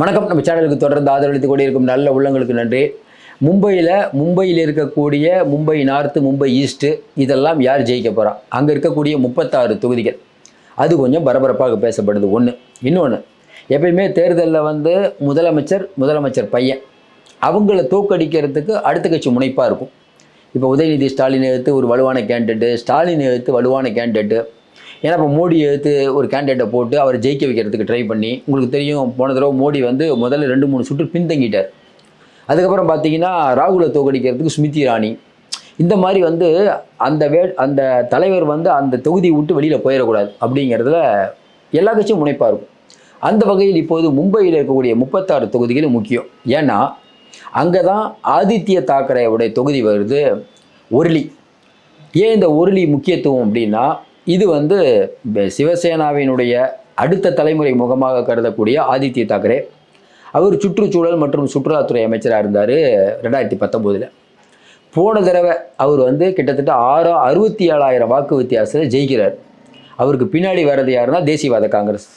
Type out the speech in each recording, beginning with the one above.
வணக்கம். நம்ம சேனலுக்கு தொடர்ந்து ஆதரவளித்து கொண்டிருக்கும் நல்ல உள்ளங்களுக்கு நன்றி. மும்பையில் மும்பையில் இருக்கக்கூடிய மும்பை நார்த்து மும்பை ஈஸ்ட்டு இதெல்லாம் யார் ஜெயிக்க போகிறா அங்கே இருக்கக்கூடிய முப்பத்தாறு தொகுதிகள். அது கொஞ்சம் பரபரப்பாக பேசப்படுது. ஒன்று இன்னொன்று எப்பயுமே தேர்தலில் வந்து முதலமைச்சர் முதலமைச்சர் பையன். அவங்கள தோக்கடிக்கிறதுக்கு அடுத்த கட்சி முனைப்பாக இருக்கும். இப்போ உதயநிதி ஸ்டாலினை எடுத்து ஒரு வலுவான கேண்டிடேட்டு ஸ்டாலினை எடுத்து வலுவான கேண்டிடேட்டு ஏன்னா இப்போ மோடி எடுத்து ஒரு கேண்டிடேட்டை போட்டு அவர் ஜெயிக்க வைக்கிறதுக்கு ட்ரை பண்ணி உங்களுக்கு தெரியும் போன தடவை மோடி வந்து முதல்ல ரெண்டு மூணு சுற்று பின்தங்கிட்டார். அதுக்கப்புறம் பார்த்தீங்கன்னா ராகுலை தோக்கடிக்கிறதுக்கு ஸ்மிருதி ராணி இந்த மாதிரி வந்து அந்த வே அந்த தலைவர் வந்து அந்த தொகுதியை விட்டு வெளியில் போயிடக்கூடாது அப்படிங்கிறதுல எல்லா கட்சியும் முனைப்பாக இருக்கும். அந்த வகையில் இப்போது மும்பையில் இருக்கக்கூடிய முப்பத்தாறு தொகுதிகளும் முக்கியம். ஏன்னா அங்கே தான் ஆதித்ய தாக்கரேவுடைய தொகுதி வருது ஒருளி. ஏன் இந்த உருளி முக்கியத்துவம் அப்படின்னா இது வந்து சிவசேனாவினுடைய அடுத்த தலைமுறை முகமாக கருதக்கூடிய ஆதித்ய தாக்கரே. அவர் சுற்றுச்சூழல் மற்றும் சுற்றுலாத்துறை அமைச்சராக இருந்தார் ரெண்டாயிரத்தி பத்தொம்போதில். போன தடவை அவர் வந்து கிட்டத்தட்ட ஆறு அறுபத்தி ஏழாயிரம் வாக்கு வித்தியாசத்தில் ஜெயிக்கிறார். அவருக்கு பின்னாடி வர்றது யாருன்னா தேசியவாத காங்கிரஸ்.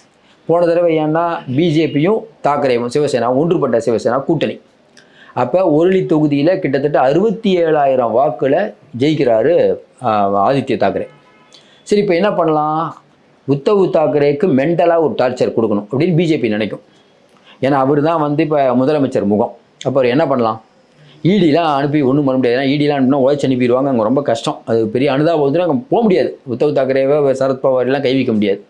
போன தடவை ஏன்னா பிஜேபியும் தாக்கரேவும் சிவசேனா ஒன்றுபட்ட சிவசேனா கூட்டணி. அப்போ ஒருளி தொகுதியில் கிட்டத்தட்ட அறுபத்தி ஏழாயிரம் வாக்கில் ஜெயிக்கிறாரு ஆதித்ய தாக்கரே. சரி இப்போ என்ன பண்ணலாம்? உத்தவ் தாக்கரேக்கு மென்டலாக ஒரு டார்ச்சர் கொடுக்கணும் அப்படின்னு பிஜேபி நினைக்கும். ஏன்னா அவர் தான் வந்து இப்போ முதலமைச்சர் முகம். அப்போ அவர் என்ன பண்ணலாம்? ஈடிலாம் அனுப்பி ஒன்றும் பண்ண முடியாது. ஏன்னா ஈடிலாம் அனுப்பினா உழைச்சி அனுப்பிடுவாங்க. அங்கே ரொம்ப கஷ்டம். அது பெரிய அனுதாபம் வந்து அங்கே போக முடியாது. உத்தவ் தாக்கரேவை சரத்பவார் கை வைக்க முடியாது.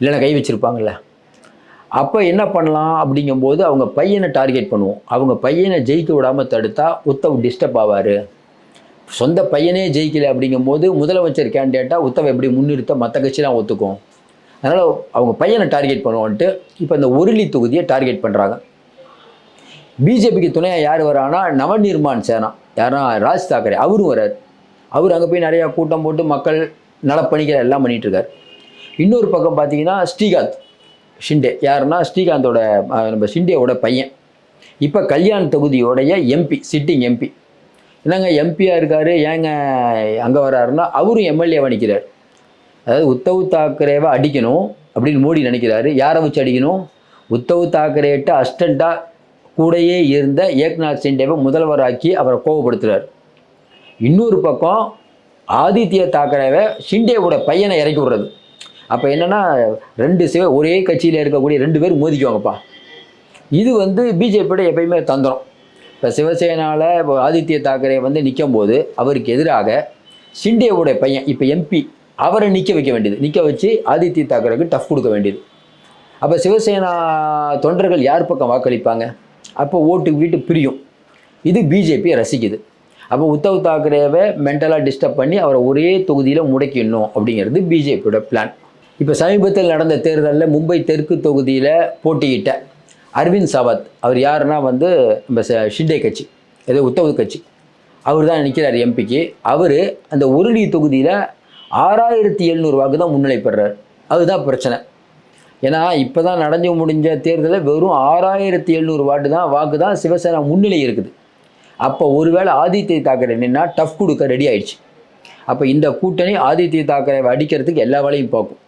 இல்லைன்னா கை வச்சுருப்பாங்கல்ல. அப்போ என்ன பண்ணலாம் அப்படிங்கும்போது அவங்க பையனை டார்கெட் பண்ணுவோம். அவங்க பையனை ஜெயிக்க விடாமல் தடுத்தா உத்தவ் டிஸ்டர்ப் ஆவார். சொந்த பையனே ஜெயிக்கல அப்படிங்கும்போது முதலமைச்சர் கேண்டிடேட்டாக உத்தவை எப்படி முன்னிறுத்த மற்ற கட்சிலாம் ஒத்துக்கும்? அதனால் அவங்க பையனை டார்கெட் பண்ணுவோன்ட்டு இப்போ இந்த உருளி தொகுதியை டார்கெட் பண்ணுறாங்க பிஜேபிக்கு துணையாக யார் வரானா நவநிர்மான் சேனா. யாருன்னா ராஜ் தாக்கரே. அவரும் வரார். அவர் அங்கே போய் நிறையா கூட்டம் போட்டு மக்கள் நலப்பணிகளை எல்லாம் பண்ணிகிட்ருக்கார் இன்னொரு பக்கம் பார்த்தீங்கன்னா ஸ்ரீகாந்த். ஷிண்டே. யாருன்னா ஸ்ரீகாந்தோட நம்ம ஷிண்டேவோட பையன். இப்போ கல்யாண் தொகுதியோடைய எம்பி சிட்டிங் எம்பி என்னங்க எம்பியாக இருக்கார் ஏங்க அங்கே வராருன்னா அவரும் எம்எல்ஏவாக நிற்கிறார் அதாவது உத்தவ் தாக்கரேவை அடிக்கணும் அப்படின்னு மோடி நினைக்கிறாரு. யாரை வச்சு அடிக்கணும்? உத்தவ் தாக்கரேட்ட அஸ்டண்ட்டாக கூடயே இருந்த ஏக்நாத் சிண்டேவை முதல்வராக்கி அவரை கோபப்படுத்துகிறார் இன்னொரு பக்கம் ஆதித்ய தாக்கரேவை ஷிண்டேவோட பையனை இறக்கி விடுறது. அப்போ என்னன்னா ரெண்டு சிவ ஒரே கட்சியில் இருக்கக்கூடிய ரெண்டு பேர் மோதிக்குவாங்கப்பா. இது வந்து பிஜேபியோட எப்பயுமே தந்திரம். இப்போ சிவசேனாவில் இப்போ ஆதித்ய தாக்கரே வந்து நிற்கும் போது அவருக்கு எதிராக ஷிண்டேவோட பையன் இப்போ எம்பி அவரை நிற்க வைக்க வேண்டியது. நிற்க வச்சு ஆதித்ய தாக்கரேக்கு டஃப் கொடுக்க வேண்டியது. அப்போ சிவசேனா தொண்டர்கள் யார் பக்கம் வாக்களிப்பாங்க? அப்போ ஓட்டு வீட்டு பிரியும். இது பிஜேபியை ரசிக்குது. அப்போ உத்தவ் தாக்கரேவை மென்டலாக டிஸ்டர்ப் பண்ணி அவரை ஒரே தொகுதியில் முடக்கிடணும் அப்படிங்கிறது பிஜேபியோட பிளான் இப்போ சமீபத்தில் நடந்த தேர்தலில் மும்பை தெற்கு தொகுதியில் போட்டியிட்ட அரவிந்த் சாவத் அவர் யாருன்னா வந்து நம்ம ச- ஷிண்டே கட்சி ஏதோ உத்தவு கட்சி. அவர் தான் நிற்கிறார் எம்பிக்கு. அவர் அந்த உருளி தொகுதியில் ஆறாயிரத்தி எழுநூறு வாக்கு தான் முன்னிலை பெறார் அதுதான் பிரச்சனை. ஏன்னா இப்போ தான் நடந்து முடிஞ்ச தேர்தலில் வெறும் ஆறாயிரத்தி எழுநூறு வாட்டு தான் வாக்கு தான் சிவசேனா முன்னிலை இருக்குது. அப்போ ஒருவேளை ஆதித்ய தாக்கரே நின்னா டஃப் கொடுக்க ரெடி ஆயிடுச்சு. அப்போ இந்த கூட்டணி ஆதித்ய தாக்கரை அடிக்கிறதுக்கு எல்லா வேலையும் பார்க்கும்.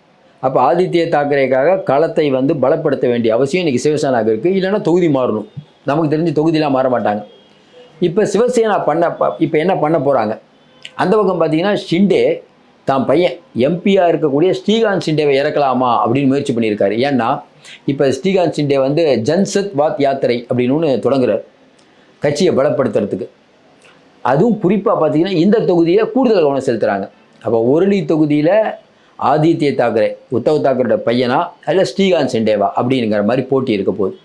அப்போ ஆதித்ய தாக்கரேக்காக களத்தை வந்து பலப்படுத்த வேண்டிய அவசியம் இன்றைக்கி சிவசேனாவுக்கு இருக்குது இல்லைன்னா தொகுதி மாறணும். நமக்கு தெரிஞ்சு தொகுதியெலாம் மாற மாட்டாங்க. இப்போ சிவசேனா பண்ண இப்போ என்ன பண்ண போகிறாங்க அந்த பக்கம் பார்த்திங்கன்னா ஷிண்டே தான் பையன் எம்பியாக இருக்கக்கூடிய ஸ்ரீகாந்த் ஷிண்டேவை இறக்கலாமா அப்படின்னு முயற்சி பண்ணியிருக்காரு. ஏன்னா இப்போ ஸ்ரீகாந்த் ஷிண்டே வந்து ஜன்சத் வாத் யாத்திரை அப்படின்னு ஒன்று தொடங்குறார். கட்சியை பலப்படுத்துறதுக்கு. அதுவும் குறிப்பாக பார்த்தீங்கன்னா இந்த தொகுதியில் கூடுதல் கவனம் செலுத்துகிறாங்க அப்போ ஒருளி தொகுதியில் ஆதித்ய தாக்கரே உத்தவ் தாக்கரோட பையனா இல்லை ஸ்ரீகாந்த் ஷிண்டேவா அப்படிங்கிற மாதிரி போட்டி இருக்க போகுது.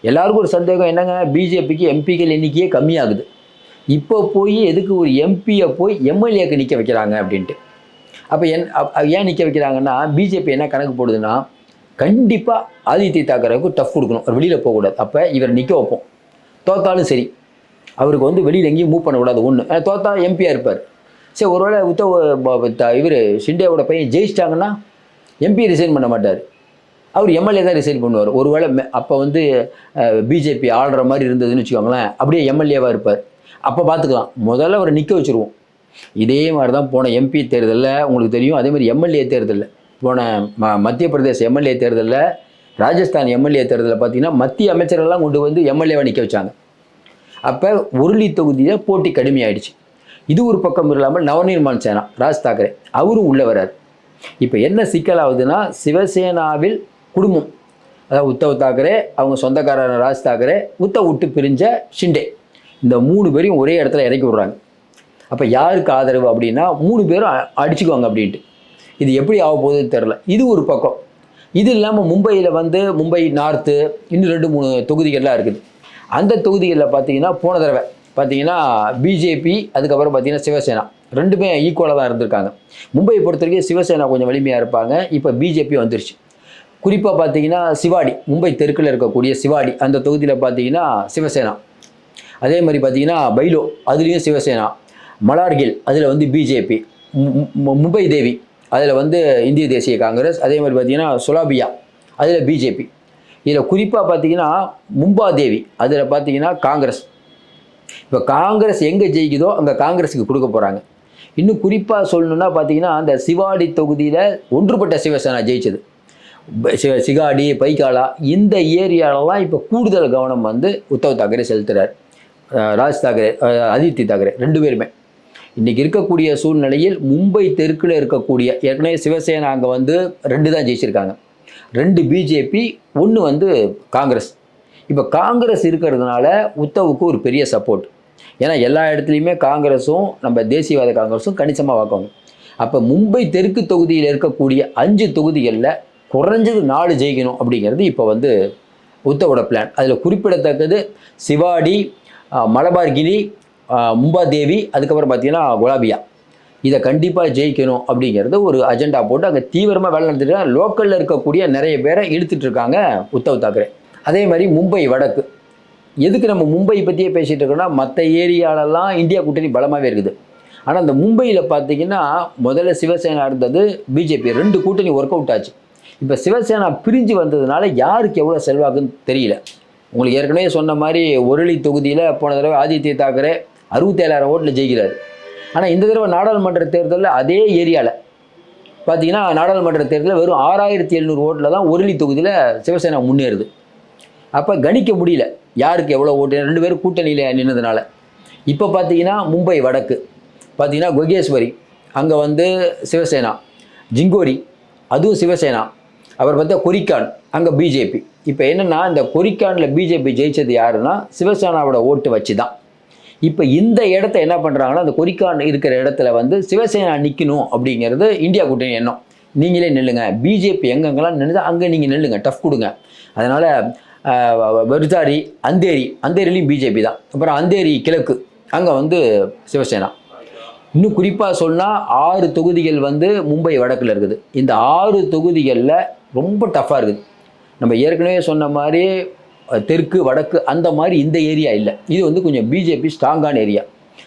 எல்லாருக்கும் ஒரு சந்தேகம் என்னங்க? பிஜேபிக்கு எம்பிக்கள் எண்ணிக்கையே கம்மியாகுது. இப்போ போய் எதுக்கு ஒரு எம்பியை போய் எம்எல்ஏக்கு நிற்க வைக்கிறாங்க அப்படின்ட்டு. அப்போ என் ஏன் நிற்க வைக்கிறாங்கன்னா பிஜேபி என்ன கணக்கு போடுதுன்னா கண்டிப்பாக ஆதித்ய தாக்கரேவுக்கு டஃப் கொடுக்கணும். அவர் வெளியில் போகக்கூடாது அப்போ இவர் நிற்க வைப்போம். தோத்தாலும் சரி. அவருக்கு வந்து வெளியில் எங்கேயும் மூவ் பண்ணக்கூடாது ஒன்று ஏன்னா தோத்தா எம்பியாக இருப்பார். சரி ஒருவேளை உத்தவ இவர் ஷிண்டேவோட பையன் ஜெயிச்சிட்டாங்கன்னா எம்பி ரிசைன் பண்ண மாட்டார். அவர் எம்எல்ஏ தான் ரிசைன் பண்ணுவார். ஒருவேளை அப்போ வந்து பிஜேபி ஆள்ற மாதிரி இருந்ததுன்னு வச்சுக்கோங்களேன் அப்படியே எம்எல்ஏவாக இருப்பார். அப்போ பார்த்துக்கலாம் முதல்ல அவரை நிற்க வச்சுருவோம். இதே மாதிரி தான் போன எம்பி தேர்தலில் உங்களுக்கு தெரியும் அதே மாதிரி எம்எல்ஏ தேர்தலில் போன ம மத்திய பிரதேச எம்எல்ஏ தேர்தலில் ராஜஸ்தான் எம்எல்ஏ தேர்தலில் பார்த்தீங்கன்னா மத்திய அமைச்சர்கள்லாம் கொண்டு வந்து எம்எல்ஏவை நிற்க வச்சாங்க. அப்போ உருளி தொகுதியில் போட்டி கடுமையாயிடுச்சு. இது ஒரு பக்கம் இல்லாமல் நவநிர்மான் சேனா ராஜ் தாக்கரே அவரும் உள்ளே வரார் இப்போ என்ன சிக்கலாகுதுன்னா சிவசேனாவில் குடும்பம். அதாவது உத்தவ் தாக்கரே அவங்க சொந்தக்காரர் ராஜ் தாக்கரே உத்தவ் விட்டு பிரிஞ்ச ஷிண்டே. இந்த மூணு பேரையும் ஒரே இடத்துல இறக்கி விட்றாங்க. அப்போ யாருக்கு ஆதரவு அப்படின்னா மூணு பேரும் அடிச்சுக்குவாங்க அப்படின்ட்டு. இது எப்படி ஆக போகுதுன்னு தெரில இது ஒரு பக்கம். இது இல்லாமல் மும்பையில் வந்து மும்பை நார்த்து இன்னும் ரெண்டு மூணு தொகுதிகள்லாம் இருக்குது. அந்த தொகுதிகளில் பார்த்தீங்கன்னா போன தடவை பார்த்தீங்கன்னா பிஜேபி அதுக்கப்புறம் பார்த்தீங்கன்னா சிவசேனா. ரெண்டுமே ஈக்குவலாக தான் இருந்திருக்காங்க. மும்பையை பொறுத்த வரைக்கும் சிவசேனா கொஞ்சம் வலிமையாக இருப்பாங்க. இப்போ பிஜேபி வந்துருச்சு. குறிப்பாக பார்த்தீங்கன்னா சிவாடி மும்பை தெற்கில் இருக்கக்கூடிய சிவாடி அந்த தொகுதியில் பார்த்தீங்கன்னா சிவசேனா. அதே மாதிரி பார்த்தீங்கன்னா பைலோ அதுலேயும் சிவசேனா. மலார்கில் அதில் வந்து பிஜேபி மும்பை தேவி அதில் வந்து இந்திய தேசிய காங்கிரஸ் அதே மாதிரி பார்த்தீங்கன்னா சுலாபியா அதில் பிஜேபி இதில் குறிப்பாக பார்த்தீங்கன்னா மும்பா தேவி அதில் பார்த்தீங்கன்னா காங்கிரஸ். இப்போ காங்கிரஸ் எங்கே ஜெயிக்குதோ அங்கே காங்கிரஸுக்கு கொடுக்க போகிறாங்க இன்னும் குறிப்பாக சொல்லணுன்னா பார்த்தீங்கன்னா அந்த சிவாடி தொகுதியில் ஒன்றுபட்ட சிவசேனா ஜெயிச்சது. சிகாடி பைக்காலா இந்த ஏரியாலலாம் இப்போ கூடுதல் கவனம் வந்து உத்தவ் தாக்கரே செலுத்துகிறார் ராஜ் தாக்கரே ஆதித்ய தாக்கரே ரெண்டு பேருமே. இன்றைக்கி இருக்கக்கூடிய சூழ்நிலையில் மும்பை தெற்கில் இருக்கக்கூடிய ஏற்கனவே சிவசேனா அங்கே வந்து ரெண்டு தான் ஜெயிச்சிருக்காங்க. ரெண்டு பிஜேபி ஒன்று வந்து காங்கிரஸ். இப்போ காங்கிரஸ் இருக்கிறதுனால உத்தவுக்கு ஒரு பெரிய சப்போர்ட் ஏன்னா எல்லா இடத்துலையுமே காங்கிரஸும் நம்ம தேசியவாத காங்கிரஸும் கணிசமாக வாக்குவாங்க. அப்போ மும்பை தெற்கு தொகுதியில் இருக்கக்கூடிய அஞ்சு தொகுதிகளில் குறைஞ்சது நாலு ஜெயிக்கணும் அப்படிங்கிறது இப்போ வந்து உத்தவோட பிளான் அதில் குறிப்பிடத்தக்கது சிவாடி ஆஹ், மும்பாதேவி அதுக்கப்புறம் பார்த்தீங்கன்னா குலாபியா. இதை கண்டிப்பாக ஜெயிக்கணும் அப்படிங்கிறது ஒரு அஜெண்டா போட்டு அங்கே தீவிரமாக வேலை நடத்திட்டு லோக்கலில் இருக்கக்கூடிய நிறைய பேரை இழுத்துட்ருக்காங்க உத்தவ் தாக்கரே. அதே மாதிரி மும்பை வடக்கு. எதுக்கு நம்ம மும்பை பற்றியே பேசிகிட்டு இருக்கோம்னா மற்ற ஏரியாலெல்லாம் இந்தியா கூட்டணி பலமாகவே இருக்குது. ஆனால் இந்த மும்பையில் பார்த்தீங்கன்னா முதல்ல சிவசேனா இருந்தது பிஜேபி ரெண்டு கூட்டணி ஒர்க் அவுட் ஆச்சு. இப்போ சிவசேனா பிரிஞ்சு வந்ததுனால யாருக்கு எவ்வளோ செல்வாக்குன்னு தெரியல. உங்களுக்கு ஏற்கனவே சொன்ன மாதிரி ஒருளி தொகுதியில் போன தடவை ஆதித்ய தாக்கரே அறுபத்தேழாயிரம் ஓட்டில் ஜெயிக்கிறார். ஆனால் இந்த தடவை நாடாளுமன்ற தேர்தலில் அதே ஏரியாவில் பார்த்தீங்கன்னா நாடாளுமன்ற தேர்தலில் வெறும் ஆறாயிரத்தி எழுநூறு ஓட்டில் தான் ஒருளி தொகுதியில் சிவசேனா முன்னேறுது. அப்போ கணிக்க முடியல. யாருக்கு எவ்வளோ ஓட்டு? ரெண்டு பேரும் கூட்டணியில் நின்னதுனால. இப்போ பார்த்தீங்கன்னா மும்பை வடக்கு. பார்த்தீங்கன்னா கொகேஸ்வரி அங்கே வந்து சிவசேனா ஜிங்கோரி அதுவும் சிவசேனா அவர் பார்த்தா கொரிக்கான் அங்கே பிஜேபி இப்போ என்னென்னா இந்த கொரிக்கானில் பிஜேபி ஜெயிச்சது யாருன்னா சிவசேனாவோட ஓட்டு வச்சு தான் இப்போ இந்த இடத்த என்ன பண்ணுறாங்கன்னா அந்த கொரிக்கான் இருக்கிற இடத்துல வந்து சிவசேனா நிற்கணும் அப்படிங்கிறது இந்தியா கூட்டணி எண்ணம். நீங்களே நில்லுங்க. பிஜேபி எங்கெங்கெல்லாம் நின்று அங்கே நீங்கள் நில்லுங்க. டஃப் கொடுங்க. அதனால் வருதாரி அந்தேரி அந்தேரிலையும் பிஜேபி தான். அப்புறம் அந்தேரி கிழக்கு அங்கே வந்து சிவசேனா. இன்னும் குறிப்பாக சொன்னால் ஆறு தொகுதிகள் வந்து மும்பை வடக்கில் இருக்குது. இந்த ஆறு தொகுதிகளில் ரொம்ப டஃப்பாக இருக்குது. நம்ம ஏற்கனவே சொன்ன மாதிரி தெற்கு வடக்கு அந்த மாதிரி இந்த ஏரியா இல்லை. இது வந்து கொஞ்சம் பிஜேபி ஸ்ட்ராங்கான ஏரியா.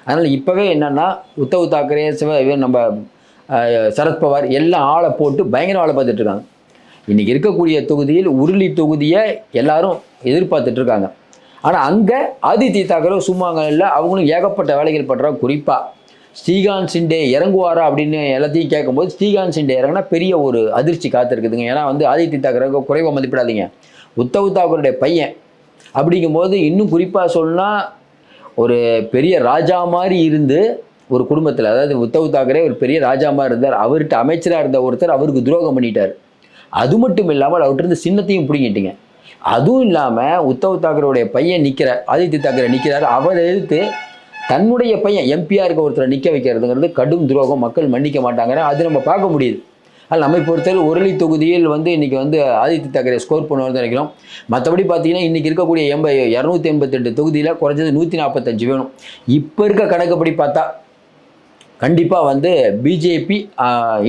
அதனால் இப்போவே என்னென்னா உத்தவ் தாக்கரே சிவ நம்ம சரத்பவார் எல்லாம் ஆளை போட்டு பயங்கர ஆளை பார்த்துட்ருக்காங்க இன்றைக்கி இருக்கக்கூடிய தொகுதியில் உருளி தொகுதியை எல்லாரும் எதிர்பார்த்துட்டு இருக்காங்க ஆனால் அங்கே ஆதித்ய தாக்கரோ சும்மாங்க இல்லை அவங்களும் ஏகப்பட்ட வேலைகள் பண்ணுறாங்க குறிப்பாக ஸ்ரீகாந்த் சிண்டே இறங்குவாரா அப்படின்னு எல்லாத்தையும் கேட்கும்போது ஸ்ரீகாந்த் சிண்டே இறங்கினா பெரிய ஒரு அதிர்ச்சி காத்திருக்குதுங்க. ஏன்னா வந்து ஆதித்ய தாக்கரே குறைவாக மதிப்பிடாதீங்க. உத்தவ் தாக்கருடைய பையன் அப்படிங்கும்போது இன்னும் குறிப்பாக சொன்னால் ஒரு பெரிய ராஜா மாதிரி இருந்து ஒரு குடும்பத்தில் அதாவது உத்தவ் தாக்கரே ஒரு பெரிய ராஜா மாதிரி இருந்தார். அவர்கிட்ட அமைச்சராக இருந்த ஒருத்தர் அவருக்கு துரோகம் பண்ணிட்டார். அது மட்டும் இல்லாமல் அவர்கிட்ட இருந்து சின்னத்தையும் பிடிங்கிட்டீங்க. அதுவும் இல்லாமல் உத்தவ் தாக்கரோடைய பையன் நிற்கிறார் ஆதித்ய தாக்கரே நிற்கிறார் அவரை எதிர்த்து தன்னுடைய பையன் எம்பியாக இருக்க ஒருத்தரை நிற்க வைக்கிறதுங்கிறது கடும் துரோகம். மக்கள் மன்னிக்க மாட்டாங்க. அது நம்ம பார்க்க முடியுது. அதில் நம்மை பொறுத்தவரை ஒருளி தொகுதியில் வந்து இன்றைக்கி வந்து ஆதித்ய தாக்கரே ஸ்கோர் பண்ணுவார் நினைக்கிறோம். மற்றபடி பார்த்தீங்கன்னா இன்றைக்கி இருக்கக்கூடிய எண்ப இரநூத்தி எண்பத்தெட்டு தொகுதியில் குறைஞ்சது நூற்றி நாற்பத்தஞ்சு வேணும். இப்போ இருக்க கணக்குப்படி பார்த்தா கண்டிப்பாக வந்து பிஜேபி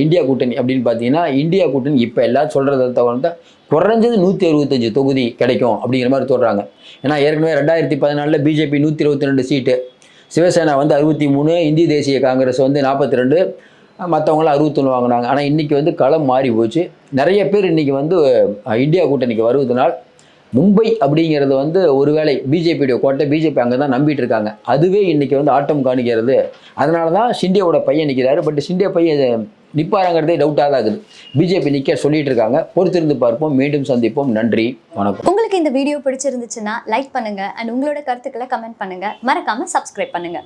இந்தியா கூட்டணி அப்படின்னு பார்த்தீங்கன்னா இந்தியா கூட்டணி இப்போ எல்லாரும் சொல்கிறத தகுந்த குறைஞ்சது நூற்றி அறுபத்தஞ்சு தொகுதி கிடைக்கும் அப்படிங்கிற மாதிரி சொல்கிறாங்க ஏன்னா ஏற்கனவே ரெண்டாயிரத்தி பதினாலில் பிஜேபி நூற்றி இருபத்தி ரெண்டு சீட்டு சிவசேனா வந்து அறுபத்தி மூணு இந்திய தேசிய காங்கிரஸ் வந்து நாற்பத்தி ரெண்டு மற்றவங்களாம் அறுபத்தொன்று வாங்கினாங்க. ஆனால் இன்றைக்கி வந்து களம் மாறி போச்சு. நிறைய பேர் இன்றைக்கி வந்து இந்தியா கூட்டணிக்கு வருவதனால் மும்பை அப்படிங்கிறது வந்து ஒருவேளை பிஜேபியுடைய கோட்டை பிஜேபி அங்கே தான் நம்பிட்டு இருக்காங்க அதுவே இன்னைக்கு வந்து ஆட்டம் காணிக்கிறது. அதனால தான் ஷிண்டேவோட பையன் நிற்கிறாரு பட் ஷிண்டே பையன் நிற்பாருங்கிறதே டவுட்டாக தான் இருக்குது. பிஜேபி நிற்க சொல்லிட்டு இருக்காங்க. பொறுத்திருந்து பார்ப்போம். மீண்டும் சந்திப்போம். நன்றி. வணக்கம். உங்களுக்கு இந்த வீடியோ பிடிச்சிருந்துச்சுன்னா லைக் பண்ணுங்க. அண்ட் உங்களோட கருத்துக்களை கமெண்ட் பண்ணுங்க. மறக்காம சப்ஸ்கிரைப் பண்ணுங்க.